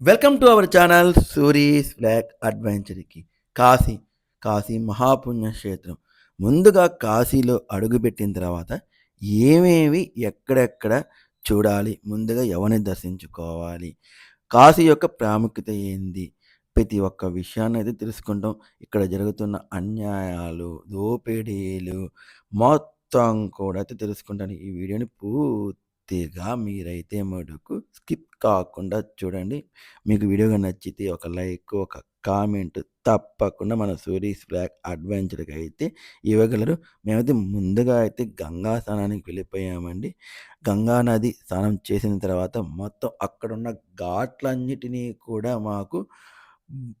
Welcome to our channel Suri's block అడ్వెంచర్కి Kashi Kashi మహాపుణ్యక్షేత్రం ముందుగా కాశీలో అడుగుపెట్టిన తర్వాత ఏమేమి ఎక్కడెక్కడ చూడాలి ముందుగా ఎవరిని దర్శించుకోవాలి కాశీ యొక్క ప్రాముఖ్యత ఏంది ప్రతి ఒక్క విషయాన్ని అయితే తెలుసుకుంటాం. ఇక్కడ జరుగుతున్న అన్యాయాలు దోపిడీలు మొత్తం కూడా అయితే తెలుసుకుంటాను. ఈ వీడియోని పూర్తి పూర్తిగా మీరైతే మటుకు స్కిప్ కాకుండా చూడండి. మీకు వీడియోగా నచ్చితే ఒక లైక్ ఒక కామెంట్ తప్పకుండా మన సూరీస్ బ్లాక్ అడ్వెంచర్కి అయితే ఇవ్వగలరు. మేమైతే ముందుగా అయితే గంగా స్నానానికి వెళ్ళిపోయామండి. గంగా నది స్నానం చేసిన తర్వాత మొత్తం అక్కడున్న ఘాట్లన్నిటినీ కూడా మాకు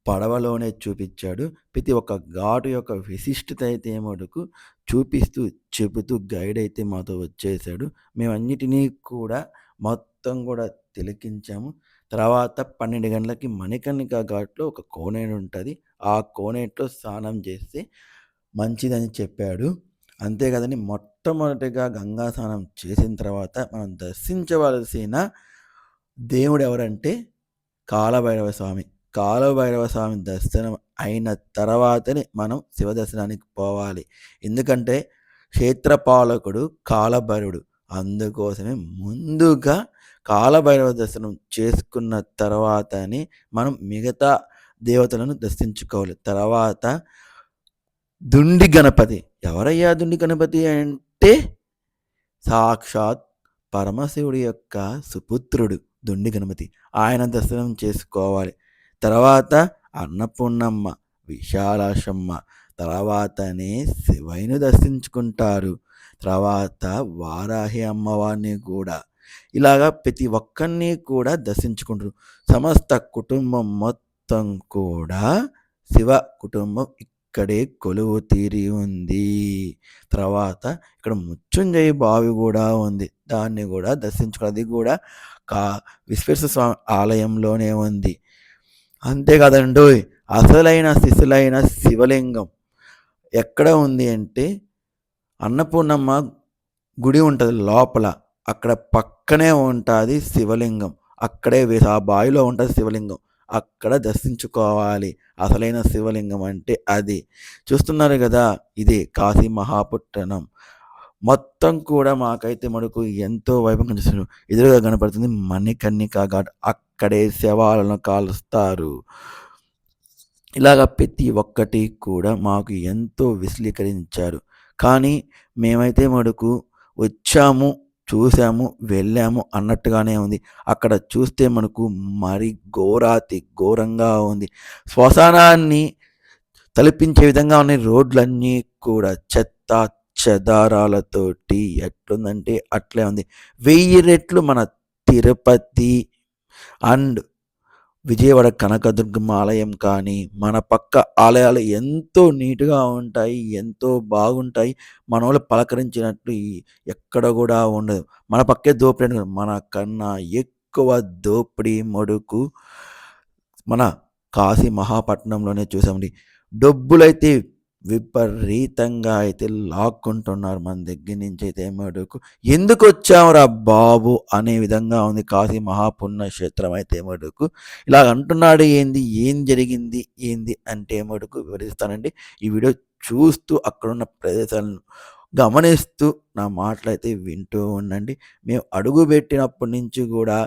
పడవలోనే చూపించాడు. ప్రతి ఒక్క ఘాటు యొక్క విశిష్టత అయితే మటుకు చూపిస్తూ చెబుతూ గైడ్ అయితే మాతో వచ్చేసాడు మేమన్నిటినీ కూడా మొత్తం కూడా తిలకించాము. తర్వాత పన్నెండు గంటలకి మణికర్ణిక ఘాట్లో ఒక కోనేరు ఉంటుంది. ఆ కోనేట్లో స్నానం చేస్తే మంచిదని చెప్పాడు. అంతే కదండి మొట్టమొదటిగా గంగా స్నానం చేసిన తర్వాత మనం దర్శించవలసిన దేవుడు ఎవరంటే కాలభైరవ స్వామి. కాలభైరవ స్వామి దర్శనం అయిన తర్వాతనే మనం శివ దర్శనానికి పోవాలి. ఎందుకంటే క్షేత్రపాలకుడు కాలభైరవుడు అందుకోసమే ముందుగా కాలభైరవ దర్శనం చేసుకున్న తర్వాతనే మనం మిగతా దేవతలను దర్శించుకోవాలి. తర్వాత దుండి గణపతి. ఎవరయ్యా దుండి గణపతి అంటే? సాక్షాత్ పరమశివుడి యొక్క సుపుత్రుడు దుండి గణపతి. ఆయన దర్శనం చేసుకోవాలి. తర్వాత అన్నపూర్ణమ్మ విశాలాశమ్మ తర్వాతనే శివైను దర్శించుకుంటారు. తర్వాత వారాహి అమ్మవారిని కూడా ఇలాగా ప్రతి ఒక్కరిని కూడా దర్శించుకుంటారు. సమస్త కుటుంబం మొత్తం కూడా శివ కుటుంబం ఇక్కడే కొలువు తీరి ఉంది. తర్వాత ఇక్కడ ముచ్చుంజయ బావి కూడా ఉంది. దాన్ని కూడా దర్శించుకున్నది అది కూడా కా విశ్వేశ్వర స్వామి ఆలయంలోనే ఉంది. అంతేకాదండు అసలైన శిశులైన శివలింగం ఎక్కడ ఉంది అంటే అన్నపూర్ణమ్మ గుడి ఉంటుంది లోపల అక్కడ పక్కనే ఉంటుంది శివలింగం అక్కడే ఆ బావిలో ఉంటుంది శివలింగం. అక్కడ దర్శించుకోవాలి అసలైన శివలింగం అంటే అది. చూస్తున్నారు కదా ఇది కాశీ మహాపుట్టణం. మొత్తం కూడా మాకైతే మనకు ఎంతో వైభవం కనిపిస్తుంది ఎదురుగా కనపడుతుంది మణికర్ణికా ఘాట్ అక్కడే శవాలను కాలుస్తారు. ఇలాగ ప్రతి ఒక్కటి కూడా మాకు ఎంతో విశ్లీకరించారు కానీ మేమైతే మడుకు వచ్చాము చూసాము వెళ్ళాము అన్నట్టుగానే ఉంది. అక్కడ చూస్తే మనకు మరి ఘోరాతి ఘోరంగా ఉంది. శ్మశానాన్ని తలపించే విధంగా ఉన్నాయి రోడ్లన్నీ కూడా. చెత్త చెదారాలతోటి ఎట్లుందంటే అట్లే ఉంది. వెయ్యి రెట్లు మన తిరుపతి అండ్ విజయవాడ కనకదుర్గమ్మ ఆలయం కానీ మన పక్క ఆలయాలు ఎంతో నీట్గా ఉంటాయి ఎంతో బాగుంటాయి. మన వాళ్ళు పలకరించినట్లు ఎక్కడ కూడా ఉండదు. మన పక్కే దోపిడీ మన కన్నా ఎక్కువ దోపిడీ మడుకు మన కాశీ మహాపట్నంలోనే చూసామండి. డబ్బులైతే విపరీతంగా అయితే లాక్కుంటున్నారు మన దగ్గర నుంచి అయితే ఏమడుకు ఎందుకు వచ్చావురా బాబు అనే విధంగా ఉంది కాశీ మహాపుణ్య క్షేత్రం అయితే ఏమడుకు ఇలా అంటున్నాడు ఏంది ఏం జరిగింది ఏంది? అంటే ఏమడుకు వివరిస్తానండి. ఈ వీడియో చూస్తూ అక్కడున్న ప్రదేశాలను గమనిస్తూ నా మాటలు అయితే వింటూ ఉండండి. మేము అడుగు పెట్టినప్పటి నుంచి కూడా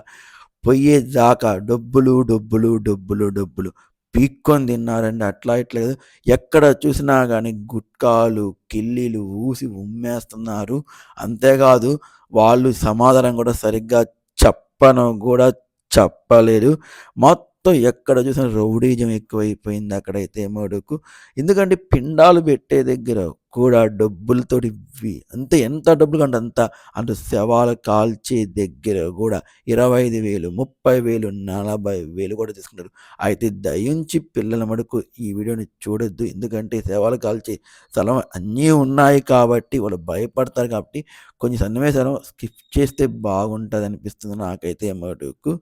పోయేదాకా డబ్బులు డబ్బులు డబ్బులు డబ్బులు పీక్కొని తిన్నారండి. అట్లా ఇట్లా ఎక్కడ చూసినా కానీ గుట్కాలు కిల్లీలు ఊసి ఉమ్మేస్తున్నారు. అంతేకాదు వాళ్ళు సమాధానం కూడా సరిగ్గా చెప్పను కూడా చెప్పలేదు. మొత్తం ఎక్కడ చూసినా రౌడీజం ఎక్కువైపోయింది అక్కడైతే మడుకు. ఎందుకంటే పిండాలు పెట్టే దగ్గర కూడా డబ్బులతో ఇవ్వి. అంతే ఎంత డబ్బులు కంటే అంత. అటు శవాలు కాల్చే దగ్గర కూడా ఇరవై ఐదు వేలు ముప్పై వేలు నలభై వేలు కూడా తీసుకుంటారు. అయితే దయించి పిల్లల మడుకు ఈ వీడియోని చూడొద్దు. ఎందుకంటే శవాలు కాల్చే స్థలం అన్నీ ఉన్నాయి కాబట్టి వాళ్ళు భయపడతారు కాబట్టి కొన్ని సన్నివేశాలు స్కిప్ చేస్తే బాగుంటుంది అనిపిస్తుంది నాకైతే మటుకు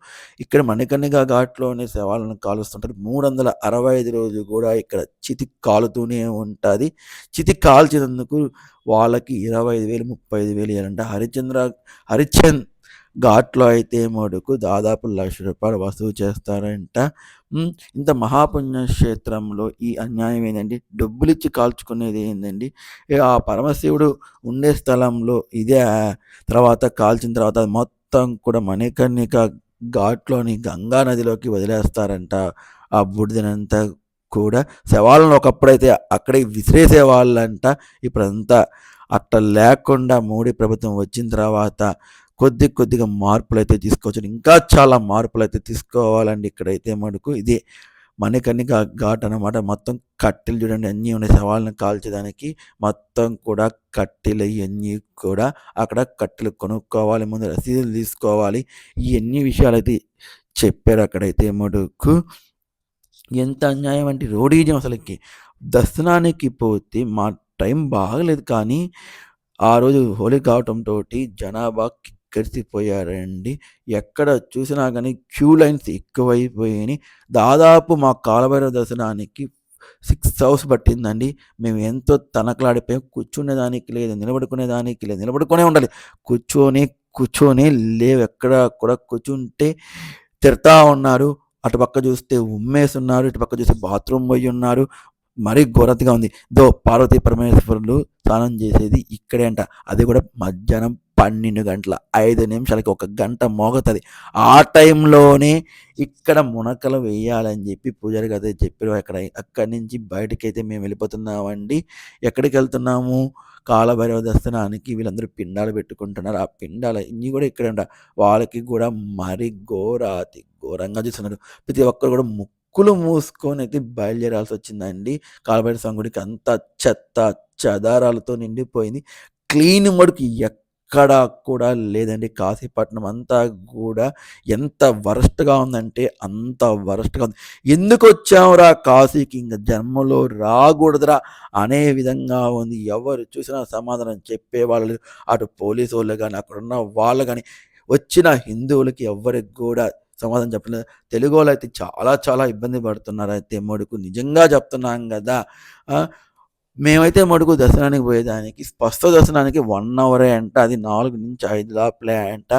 ఇక్కడ మణికర్ణిక ఘాట్లోనే శవాలను కాలుస్తుంటారు. మూడు వందల అరవై ఐదు రోజులు కూడా ఇక్కడ చితి కాలుతూనే ఉంటుంది. చితి కాల్చినందుకు వాళ్ళకి ఇరవై ఐదు వేలు ముప్పై ఐదు వేలు ఇవ్వాలంటే హరిచంద్ర హరిచంద్ ఘాట్లో అయితే మటుకు దాదాపు లక్ష రూపాయలు వసూలు చేస్తారంట. ఇంత మహాపుణ్యక్షేత్రంలో ఈ అన్యాయం ఏంటండి డబ్బులిచ్చి కాల్చుకునేది ఏంటండి ఆ పరమశివుడు ఉండే స్థలంలో ఇదే తర్వాత కాల్చిన తర్వాత మొత్తం కూడా మణికర్ణిక ఘాట్లోని గంగా నదిలోకి వదిలేస్తారంట. ఆ బుడిదనంతా కూడా శవాలను ఒకప్పుడైతే అక్కడే విసిరేసే వాళ్ళంట ఇప్పుడంతా అట్ట లేకుండా మోడీ ప్రభుత్వం వచ్చిన తర్వాత కొద్ది కొద్దిగా మార్పులు అయితే తీసుకోవచ్చు. ఇంకా చాలా మార్పులు అయితే తీసుకోవాలండి ఇక్కడైతే మటుకు ఇది మణికర్ణిక ఘాట్ అనమాట మొత్తం కట్టెలు చూడండి అన్నీ ఉన్నాయి. సవాళ్ళని కాల్చేదానికి మొత్తం కూడా కట్టెలు ఇవన్నీ కూడా అక్కడ కట్టెలు కొనుక్కోవాలి ముందు రసీదులు తీసుకోవాలి. ఇవన్నీ విషయాలు అయితే చెప్పారు అక్కడైతే మటుకు ఎంత అన్యాయం అంటే రోడీజం అసలుకి. దర్శనానికి పోతే మా టైం బాగలేదు కానీ ఆ రోజు హోలీ కావటంతో జనాభా కిక్కిరిసిపోయారండి. ఎక్కడ చూసినా కానీ క్యూ లైన్స్ ఎక్కువైపోయినాయి. దాదాపు మా కాలభైరవ దర్శనానికి సిక్స్ అవర్స్ పట్టిందండి. మేము ఎంతో తనకలాడిపోయాం. కూర్చునేదానికి లేదు నిలబడుకునేదానికి లేదు నిలబడుకునే ఉండాలి. కూర్చొని కూర్చొని లేవు. ఎక్కడ కూడా కూర్చుంటే తిడతా ఉన్నారు. అటు పక్క చూస్తే ఉమ్మేసి ఇటు పక్క చూస్తే బాత్రూమ్ పోయి ఉన్నారు. మరీ ఘోరతగా ఉంది. దో పార్వతీ పరమేశ్వరులు స్నానం చేసేది ఇక్కడే అంట. అది కూడా మధ్యాహ్నం పన్నెండు గంటల. ఐదు నిమిషాలకి ఒక గంట మోగుతుంది. ఆ టైంలోనే ఇక్కడ మునకలు వేయాలని చెప్పి పూజారి గారు అయితే చెప్పారు. అక్కడ అక్కడి నుంచి బయటకి అయితే మేము వెళ్ళిపోతున్నామండి. ఎక్కడికి వెళ్తున్నాము? కాలభైరవ దర్శనానికి వీళ్ళందరూ పిండాలు పెట్టుకుంటున్నారు. ఆ పిండాలు ఇన్ని కూడా ఇక్కడ అంట. వాళ్ళకి కూడా మరీ ఘోరాతి ఘోరంగా చూస్తున్నారు. ప్రతి ఒక్కరు కూడా ముక్కులు మూసుకొని అయితే బయలుదేరాల్సి వచ్చిందండి కాలభైరవ స్వామి గుడికి అంతా చెత్త చెదారాలతో నిండిపోయింది. క్లీన్ మడుకు ఎక్కడా కూడా లేదండి. కాశీపట్నం అంతా కూడా ఎంత వరస్ట్గా ఉందంటే అంత వరస్ట్గా ఉంది. ఎందుకు వచ్చావురా కాశీకి? ఇంకా జన్మలో రాకూడదురా అనే విధంగా ఉంది. ఎవరు చూసినా సమాధానం చెప్పేవాళ్ళు అటు పోలీసు వాళ్ళు కానీ అక్కడున్న వాళ్ళు కానీ వచ్చిన హిందువులకి ఎవరికి కూడా సమాధానం చెప్పలేదు. తెలుగు వాళ్ళు అయితే చాలా చాలా ఇబ్బంది పడుతున్నారు. అయితే మడుకు నిజంగా చెప్తున్నాం కదా. మేమైతే మడుగు దర్శనానికి పోయేదానికి స్పష్ట దర్శనానికి వన్ అవరే అంట. అది నాలుగు నుంచి ఐదు లోపలే అంట.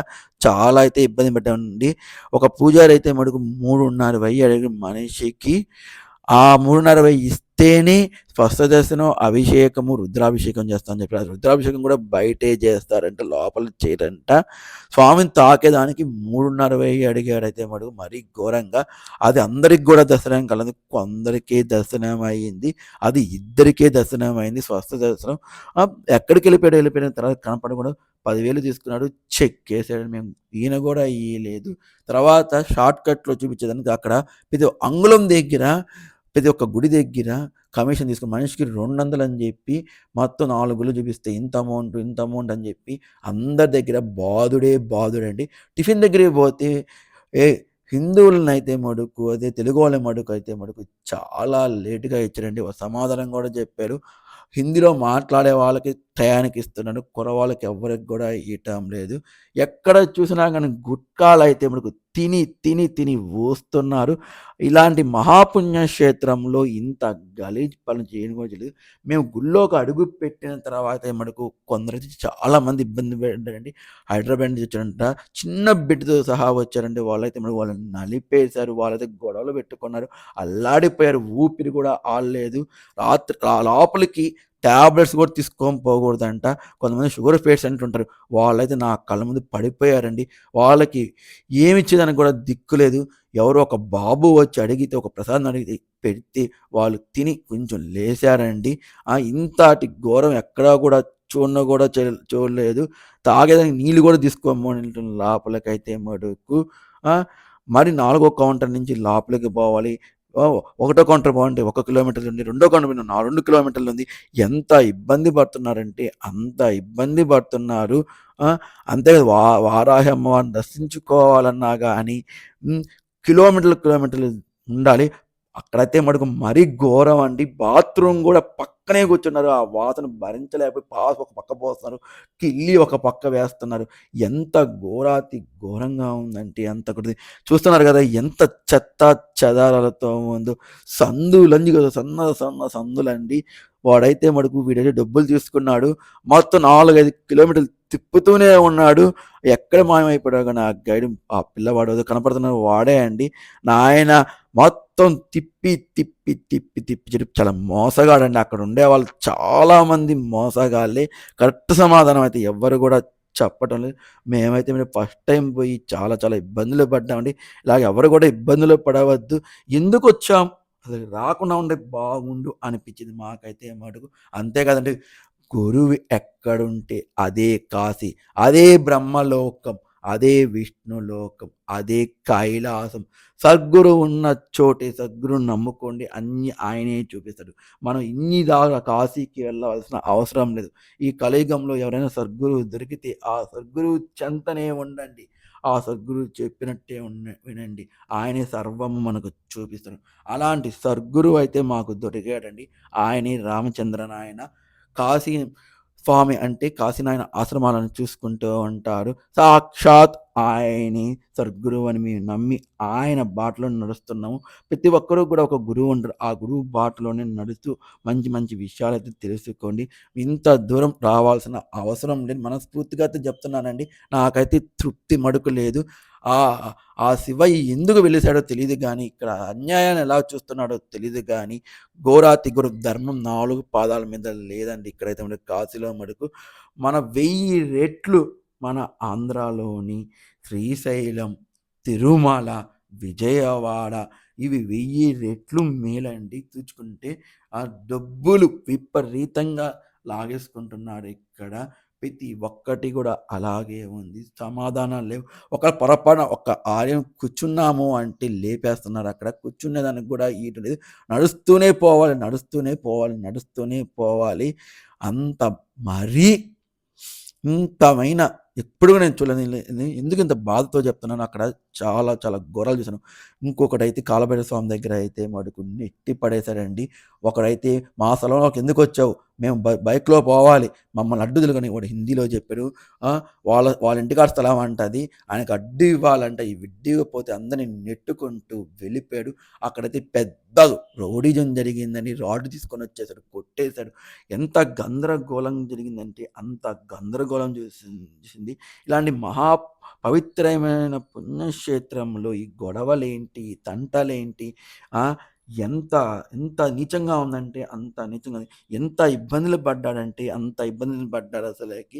చాలా అయితే ఇబ్బంది పెట్టండి ఒక పూజారి అయితే మడుగు మూడున్నర వెయ్యి అడిగి మనిషికి ఆ మూడున్నర వెయ్యి ఇస్తేనే స్పష్ట దర్శనం అభిషేకము రుద్రాభిషేకం చేస్తామని చెప్పారు. రుద్రాభిషేకం కూడా బయటే చేస్తారంట లోపల చేయరంట. స్వామిని తాకేదానికి మూడున్నర వెయ్యి అడిగాడైతే మడుగు మరీ ఘోరంగా. అది అందరికి కూడా దర్శనం కలదు కొందరికే దర్శనం అయ్యింది అది ఇద్దరికే దర్శనం అయింది స్వస్థ దర్శనం ఎక్కడికి వెళ్ళిపోయాడు? వెళ్ళిపోయిన తర్వాత కనపడకుండా పదివేలు తీసుకున్నాడు చెక్ వేసాడు మేము ఈయన కూడా ఇయ్యలేదు. తర్వాత షార్ట్ కట్లో చూపించేదానికి అక్కడ ప్రతి అంగుళం దగ్గర ప్రతి ఒక్క గుడి దగ్గర కమిషన్ తీసుకుని మనిషికి రెండు వందలు అని చెప్పి మొత్తం నాలుగు గుళ్ళు చూపిస్తే ఇంత అమౌంట్ ఇంత అమౌంట్ అని చెప్పి అందరి దగ్గర బాధుడే బాధుడండి టిఫిన్ దగ్గరికి పోతే ఏ హిందువులను అయితే మడుకు అదే తెలుగు వాళ్ళ మడుకు అయితే మడుకు చాలా లేటుగా ఇచ్చారండి. సమాధానం కూడా చెప్పారు. హిందీలో మాట్లాడే వాళ్ళకి టయానికి ఇస్తున్నాడు. కుర వాళ్ళకి ఎవరికి కూడా ఇవ్వటం లేదు. ఎక్కడ చూసినా కానీ గుట్కాలు అయితే మనకు తిని తిని తిని ఊస్తున్నారు ఇలాంటి మహాపుణ్యక్షేత్రంలో ఇంత గలీజ్ పనులు చేయడం కూడా మేము గుళ్ళోకి అడుగు పెట్టిన తర్వాత మనకు కొందరు చాలామంది ఇబ్బంది పడ్డారండి. హైదరాబాద్ నుంచి వచ్చారంట. చిన్న బిడ్డతో సహా వచ్చారండి. వాళ్ళైతే మనకు వాళ్ళని నలిపేశారు. వాళ్ళైతే గొడవలు పెట్టుకున్నారు. అల్లాడిపోయారు. ఊపిరి కూడా ఆడలేదు. రాత్రి లోపలికి ట్యాబ్లెట్స్ కూడా తీసుకొని పోకూడదంట. కొంతమంది షుగర్ పేషెంట్ ఉంటారు. వాళ్ళైతే నా కళ్ళ ముందు పడిపోయారండి. వాళ్ళకి ఏమి ఇచ్చేదానికి కూడా దిక్కు లేదు. ఎవరో ఒక బాబు వచ్చి అడిగితే ఒక ప్రసాదం అడిగితే పెడితే వాళ్ళు తిని కొంచెం లేచారండి. ఇంతటి ఘోరం ఎక్కడా కూడా చూడ కూడా చూడలేదు. తాగేదానికి నీళ్ళు కూడా తీసుకోమని లోపలికైతే మడుకు మరి నాలుగో కౌంటర్ నుంచి లోపలికి పోవాలి. ఒకటో కౌంటర్ బాగుంటే ఒక కిలోమీటర్లు ఉంది రెండో కౌంటర్ మీద నాలుగు రెండు కిలోమీటర్లు ఉంది. ఎంత ఇబ్బంది పడుతున్నారంటే అంత ఇబ్బంది పడుతున్నారు. అంతేకాదు అంతే వా వారాహి అమ్మవారిని దర్శించుకోవాలన్నా కానీ కిలోమీటర్లు కిలోమీటర్లు ఉండాలి. అక్కడైతే మటుకు మరీ ఘోరం అండి. బాత్రూమ్ కూడా పక్కనే కూర్చున్నారు. ఆ వాసన భరించలేకపోయి పాస్ ఒక పక్క పోస్తున్నారు. కిల్లి ఒక పక్క వేస్తున్నారు. ఎంత ఘోరాతి ఘోరంగా ఉందంటే అంత కొద్ది చూస్తున్నారు కదా ఎంత చెత్త చెదారాలతో ఉందో. సందులంది కదా సన్న సన్న సందులండి. వాడైతే మటుకు వీడైతే డబ్బులు తీసుకున్నాడు. మొత్తం 4, 5 కిలోమీటర్లు తిప్పుతూనే ఉన్నాడు. ఎక్కడ మాయమైపోయాడు కానీ ఆ గైడ్ ఆ పిల్లవాడు ఏదో కనపడుతున్నాడు వాడే అండి. నాయన మొత్తం తిప్పి, తిప్పి, తిప్పి, తిప్పి చెప్పి చాలా మోసగాడండి. అక్కడ ఉండే వాళ్ళు చాలామంది మోసగాళ్ళే. కరెక్ట్ సమాధానం అయితే ఎవ్వరు కూడా చెప్పటం లేదు. మేమైతే మేము ఫస్ట్ టైం పోయి చాలా చాలా ఇబ్బందులు పడ్డామండి. ఇలాగ ఎవరు కూడా ఇబ్బందులు పడవద్దు. ఎందుకొచ్చాం? అసలు రాకుండా ఉండే బాగుండు అనిపించింది మాకైతే మటుకు. అంతే కదండీ! గురువు ఎక్కడుంటే అదే కాశీ. అదే బ్రహ్మలోకం. అదే విష్ణులోకం. అదే కైలాసం. సద్గురు ఉన్న చోటే సద్గురుని నమ్ముకోండి. అన్నీ ఆయనే చూపిస్తాడు. మనం ఇన్ని దాకా కాశీకి వెళ్ళవలసిన అవసరం లేదు. ఈ కలియుగంలో ఎవరైనా సద్గురు దొరికితే ఆ సద్గురు చెంతనే ఉండండి. ఆ సద్గురు చెప్పినట్టే ఉన్న వినండి. ఆయనే సర్వము మనకు చూపిస్తాడు. అలాంటి సద్గురు అయితే మాకు దొరికాడండి. ఆయనే రామచంద్రనాయన. కాశీ స్వామి అంటే కాశీనాయన ఆశ్రమాలను చూసుకుంటూ ఉంటారు. సాక్షాత్ ఆయనే సద్గురువు అని మేము నమ్మి ఆయన బాటలో నడుస్తున్నాము. ప్రతి ఒక్కరూ కూడా ఒక గురువు ఉంటారు. ఆ గురువు బాటలోనే నడుస్తూ మంచి మంచి విషయాలు అయితే తెలుసుకోండి. ఇంత దూరం రావాల్సిన అవసరం లేదు. మనస్ఫూర్తిగా అయితే చెప్తున్నానండి. నాకైతే తృప్తి మడుకు లేదు. ఆ శివయ్య ఎందుకు వెలిసాడో తెలియదు కానీ ఇక్కడ అన్యాయాన్ని ఎలా చూస్తున్నాడో తెలియదు కానీ ఘోరాతి ఘోర ధర్మం నాలుగు పాదాల మీద లేదండి. ఇక్కడైతే మనకు కాశీలో మడుకు మన వెయ్యి రెట్లు మన ఆంధ్రాలోని శ్రీశైలం, తిరుమల, విజయవాడ ఇవి వెయ్యి రెట్లు మేలండి చూచుకుంటే. ఆ డబ్బులు విపరీతంగా లాగేసుకుంటున్నారు ఇక్కడ. ప్రతి ఒక్కటి కూడా అలాగే ఉంది. సమాధానాలు లేవు. ఒక పొరపాటున ఒక ఆలయం కూర్చున్నాము అంటే లేపేస్తున్నారు అక్కడ. కూర్చునేదానికి కూడా ఈట లేదు. నడుస్తూనే పోవాలి, నడుస్తూనే పోవాలి, నడుస్తూనే పోవాలి. అంత మరీ ఇంతమైన ఎప్పుడు నేను చూడలేదు. ఎందుకు ఇంత బాధతో చెప్తున్నాను అక్కడ చాలా చాలా ఘోరాలు చూసాను. అయితే కాలభైరవ స్వామి దగ్గర అయితే మడుకుని నెట్టి పడేశాడండి. ఒకడైతే మా స్థలంలోకి ఎందుకొచ్చావు? మేము బై బైక్‌లో పోవాలి. మమ్మల్ని అడ్డు తెలుగుని వాడు హిందీలో చెప్పాడు. వాళ్ళ వాళ్ళ ఇంటికాడ స్థలం అంటది ఆయనకు అడ్డు ఇవ్వాలంటే ఈ విడ్డీగా పోతే అందరిని నెట్టుకుంటూ వెళ్ళిపోయాడు. అక్కడైతే పెద్ద రౌడీజం జరిగిందని రాడ్ తీసుకొనొచ్చేసాడు. కొట్టేసాడు. ఎంత గందరగోళం జరిగిందంటే అంత గందరగోళం చేసింది చేసింది. ఇలాంటి మహా పవిత్రమైన పుణ్యక్షేత్రంలో ఈ గొడవలేంటి? ఈ తంటలేంటి? ఎంత ఎంత నీచంగా ఉందంటే అంత నీచంగా ఉంది. ఎంత ఇబ్బందులు పడ్డాడంటే అంత ఇబ్బందులు పడ్డాడు అసలుకి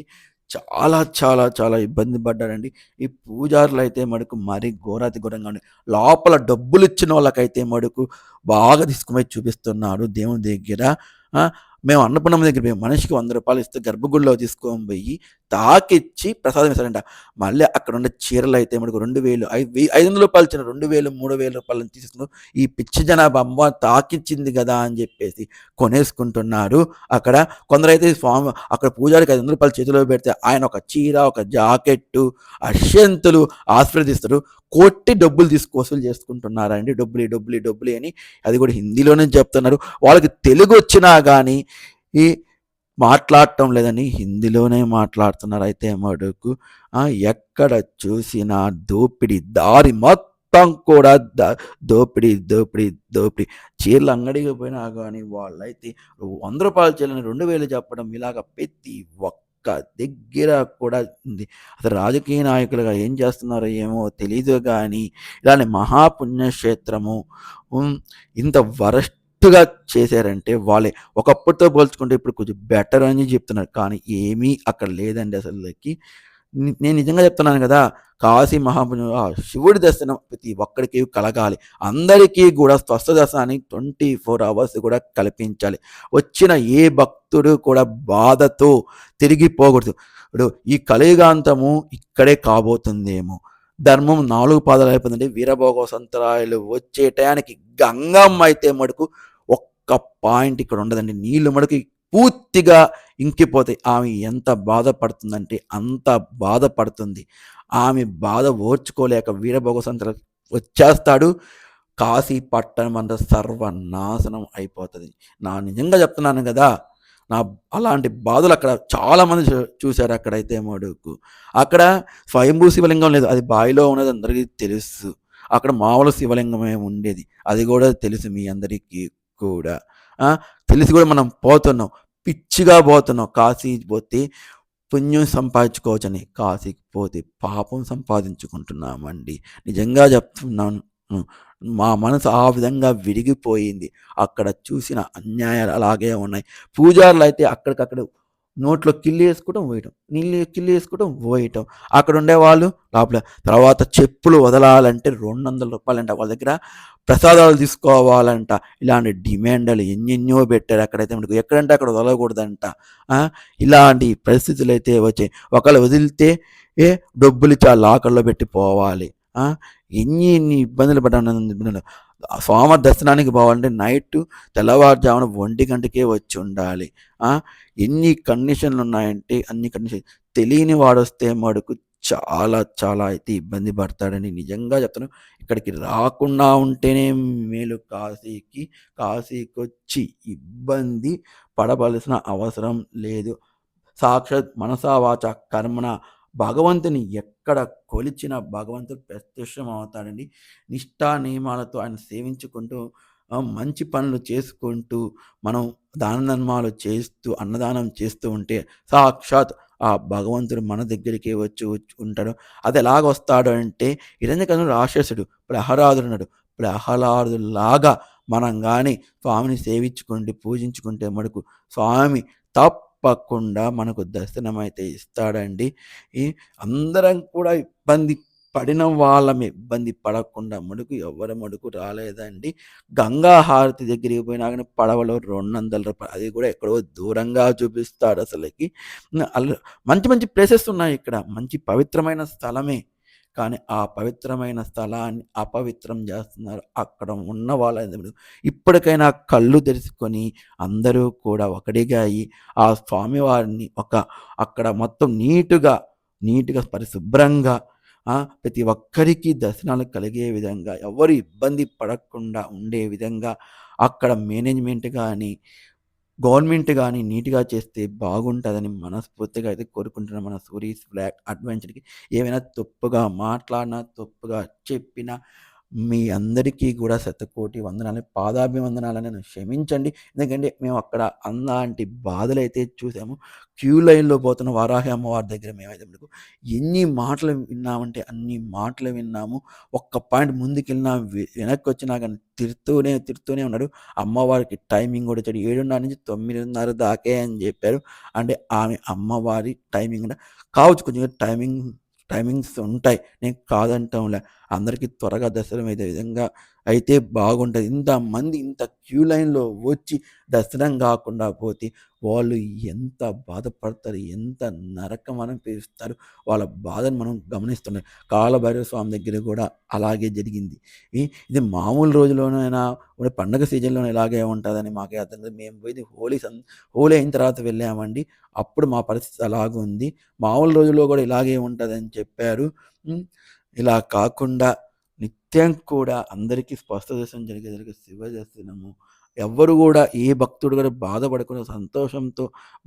చాలా చాలా చాలా ఇబ్బంది పడ్డాడండి. ఈ పూజారులు అయితే మడుకు మరీ ఘోరాతి ఘోరంగా ఉండి లోపల డబ్బులు ఇచ్చిన వాళ్ళకైతే మడుకు బాగా తీసుకుపోయి చూపిస్తున్నాడు దేవుని దగ్గర. మేము అన్నపూర్ణమ్మ దగ్గర పోయి మనిషికి వంద రూపాయలు ఇస్తే గర్భగుడిలో తీసుకొని పోయి తాకిచ్చి ప్రసాదం ఇస్తారంట. మళ్ళీ అక్కడుండే చీరలైతే మటుకు 2000 ఐ వె రూ. 500 ఇచ్చిన 2000, 3000 రూపాయలని తీసేసుకున్నారు. ఈ పిచ్చి జనాభా అమ్మ తాకిచ్చింది కదా అని చెప్పేసి కొనేసుకుంటున్నారు అక్కడ. కొందరైతే స్వామి అక్కడ పూజారికి ఐదు వందల రూపాయలు చేతిలో పెడితే ఆయన ఒక చీర, ఒక జాకెట్టు, అక్షింతలు ఆశీర్వదిస్తారు. కొట్టి డబ్బులు తీసుకు వసూలు చేసుకుంటున్నారండి. డబ్బులియి, డబ్బులియి, డబ్బులియి అని. అది కూడా హిందీలోనే చెప్తున్నారు. వాళ్ళకి తెలుగు వచ్చినా కానీ ఈ మాట్లాడటం లేదని హిందీలోనే మాట్లాడుతున్నారు అయితే మటుకు. ఎక్కడ చూసినా దోపిడీ దారి మొత్తం కూడా ద దోపిడీ, దోపిడీ, దోపిడీ. చీరలు అంగడికి పోయినా కానీ వాళ్ళైతే రూ. 100 చీరలని 2000 చెప్పడం ఇలాగ ప్రతి ఒక్క దగ్గర కూడా ఉంది. అసలు రాజకీయ నాయకులుగా ఏం చేస్తున్నారో ఏమో తెలీదు కానీ ఇలానే మహాపుణ్యక్షేత్రము హ్మ్. ఇంత వరస్ట్‌గా చేశారంటే వాళ్ళే. ఒకప్పుడుతో పోల్చుకుంటే ఇప్పుడు కొంచెం బెటర్ అని చెప్తున్నారు. కానీ ఏమీ అక్కడ లేదండి అసలుకి నేను నిజంగా చెప్తున్నాను కదా కాశీ మహాపుణ్యం శివుడి దర్శనం ప్రతి ఒక్కడికి కలగాలి. అందరికీ కూడా స్వస్థ దర్శనాన్ని 24 అవర్స్ కూడా కల్పించాలి. వచ్చిన ఏ భక్తుడు కూడా బాధతో తిరిగిపోకూడదు. ఇప్పుడు ఈ కలియుగాంతము ఇక్కడే కాబోతుందేమో. ధర్మం నాలుగు పాదాలు అయిపోతుంది వీరభోగ సంతరాయలు వచ్చే టయానికి గంగమ్మ అయితే మటుకు ఒక్క పాయింట్ ఇక్కడ ఉండదండి. నీళ్ళు మటుకు పూర్తిగా ఇంకిపోతాయి. ఆమె ఎంత బాధపడుతుందంటే అంత బాధపడుతుంది. ఆమె బాధ ఓర్చుకోలేక వీరభోగ వచ్చేస్తాడు. కాశీ పట్టణం అంతా సర్వనాశనం అయిపోతుంది నా నిజంగా చెప్తున్నాను కదా నా అలాంటి బాధలు అక్కడ చాలామంది చూశారు అక్కడైతే మటుకు. అక్కడ స్వయంభూ శివలింగం లేదు. అది బావిలో ఉన్నది అందరికీ తెలుసు. అక్కడ మామూలు శివలింగమే ఉండేది. అది కూడా తెలుసు మీ అందరికీ కూడా. తెలిసి కూడా మనం పోతున్నాం. పిచ్చిగా పోతున్నాం. కాశీ పోతే పుణ్యం సంపాదించుకోవచ్చని. కాశీకి పోతే పాపం సంపాదించుకుంటున్నామండి. నిజంగా చెప్తున్నాను. మా మనసు ఆ విధంగా విరిగిపోయింది. అక్కడ చూసిన అన్యాయాలు అలాగే ఉన్నాయి. పూజారులు అయితే అక్కడికక్కడ నోట్లో కిల్లేసుకోవటం, పోయటం నీళ్ళు కిల్లి వేసుకోవడం పోయటం అక్కడ ఉండేవాళ్ళు లోపల తర్వాత చెప్పులు వదలాలంటే రెండు వందల రూపాయలంట వాళ్ళ దగ్గర ప్రసాదాలు తీసుకోవాలంట. ఇలాంటి డిమాండ్‌లు ఎన్నెన్నో పెట్టారు అక్కడైతే మనకు. ఎక్కడంటే అక్కడ వదలకూడదంట. ఇలాంటి పరిస్థితులు అయితే వచ్చాయి. ఒకళ్ళు వదిలితే ఏ డబ్బులు చాలా లాకర్‌లో పెట్టి పోవాలి. ఎన్ని ఎన్ని ఇబ్బందులు పడ్డాను. సోమ దర్శనానికి పోవాలంటే నైట్ తెల్లవారుజామున ఒంటి గంటకే వచ్చి ఉండాలి. ఎన్ని కండిషన్లు ఉన్నాయంటే అన్ని కండిషన్ తెలియని వాడొస్తే మడుకు చాలా చాలా అయితే ఇబ్బంది పడతాడని నిజంగా చెప్తున్నాను. ఇక్కడికి రాకుండా ఉంటేనే మేలు కాశీకి. కాశీకొచ్చి ఇబ్బంది పడవలసిన అవసరం లేదు. సాక్షాత్ మనసా వాచా కర్మణ భగవంతుని ఎక్కడ కొలిచినా భగవంతుడు ప్రత్యక్షం అవుతాడండి. నిష్ఠా నియమాలతో ఆయన సేవించుకుంటూ మంచి పనులు చేసుకుంటూ మనం దాన ధర్మాలు చేస్తూ, అన్నదానం చేస్తూ ఉంటే సాక్షాత్ ఆ భగవంతుడు మన దగ్గరికే వచ్చి వచ్చి ఉంటాడు. అదెలాగొస్తాడు అంటే ఇరంజకను రాక్షసుడు. ప్రహరాదుడున్నాడు ప్రహ్లాదులాగా మనం కానీ స్వామిని సేవించుకుంటే, పూజించుకుంటే మటుకు స్వామి తప్పకుండా మనకు దర్శనమైతే ఇస్తాడండి. ఈ అందరం కూడా ఇబ్బంది పడిన వాళ్ళమే. ఇబ్బంది పడకుండా మడుకు ఎవ్వరు మడుకు రాలేదండి. గంగా హారతి దగ్గరికి పోయినా కానీ పడవలో రెండు వందల రూపాయలు అది కూడా ఎక్కడో దూరంగా చూపిస్తాడు అసలుకి మంచి మంచి ప్లేసెస్ ఉన్నాయి ఇక్కడ. మంచి పవిత్రమైన స్థలమే. కానీ ఆ పవిత్రమైన స్థలాన్ని అపవిత్రం చేస్తున్నారు. అక్కడ ఉన్న వాళ్ళ ఇప్పటికైనా కళ్ళు తెరుచుకొని అందరూ కూడా ఒకటిగా అయ్యి ఆ స్వామివారిని ఒక అక్కడ మొత్తం నీటుగా నీటుగా పరిశుభ్రంగా ప్రతి ఒక్కరికి దర్శనాలు కలిగే విధంగా, ఎవరు ఇబ్బంది పడకుండా ఉండే విధంగా అక్కడ మేనేజ్‌మెంట్ కానీ గవర్నమెంట్ కానీ నీట్‌గా చేస్తే బాగుంటుందని మనస్ఫూర్తిగా అయితే కోరుకుంటున్నాను. మన సూరీస్ ఫ్లాట్ అడ్వెంచర్‌కి ఏమైనా తప్పుగా మాట్లాడినా, తప్పుగా చెప్పినా మీ అందరికీ కూడా శతకోటి వందనాలు. పాదాభివందనాలని నన్ను క్షమించండి. ఎందుకంటే మేము అక్కడ అలాంటి అయితే చూసాము. క్యూ లైన్‌లో పోతున్న వారాహి అమ్మవారి దగ్గర మేమైతే మీకు ఎన్ని మాటలు విన్నామంటే అన్ని మాటలు విన్నాము. ఒక్క పాయింట్ ముందుకెళ్ళినా వెనక్కి వెనక్కొచ్చినా కానీ తిడుతూనే, తిరుగుతూనే ఉన్నాడు. అమ్మవారికి టైమింగ్ గూడా ఇచ్చాడు. 7:30-9:30 దాకే అని చెప్పారు అంటే ఆమె అమ్మవారి టైమింగ్ కావచ్చు కొంచెం టైమింగ్ టైమింగ్స్ ఉంటాయి. నేను కాదంటంలే. అందరికీ త్వరగా దర్శనం అయ్యే విధంగా అయితే బాగుంటుంది ఇంతమంది ఇంత క్యూ లైన్‌లో వచ్చి దర్శనం కాకుండా పోతే వాళ్ళు ఎంత బాధపడతారు. ఎంత నరకం అనిపిస్తారు. వాళ్ళ బాధను మనం గమనిస్తున్నాం. కాలభైరవ స్వామి దగ్గర కూడా అలాగే జరిగింది. ఈ ఇది మామూలు రోజుల్లోనైనా పండగ సీజన్‌లోనే ఇలాగే ఉంటుందని మాకే అర్థం కాదు. మేము పోయింది హోలీ సం హోలీ అయిన తర్వాత వెళ్ళామండి. అప్పుడు మా పరిస్థితి అలాగుంది. మామూలు రోజుల్లో కూడా ఇలాగే ఉంటుందని చెప్పారు. ఇలా కాకుండా నిత్యం కూడా అందరికీ స్పష్ట దర్శనం జరిగే జరిగే శివ దర్శనము. ఎవ్వరు కూడా ఏ భక్తుడు కూడా బాధపడకుండా సంతోషంతో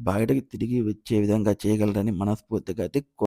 బయటకి తిరిగి వచ్చే విధంగా చేయగలరని మనస్ఫూర్తిగా అయితే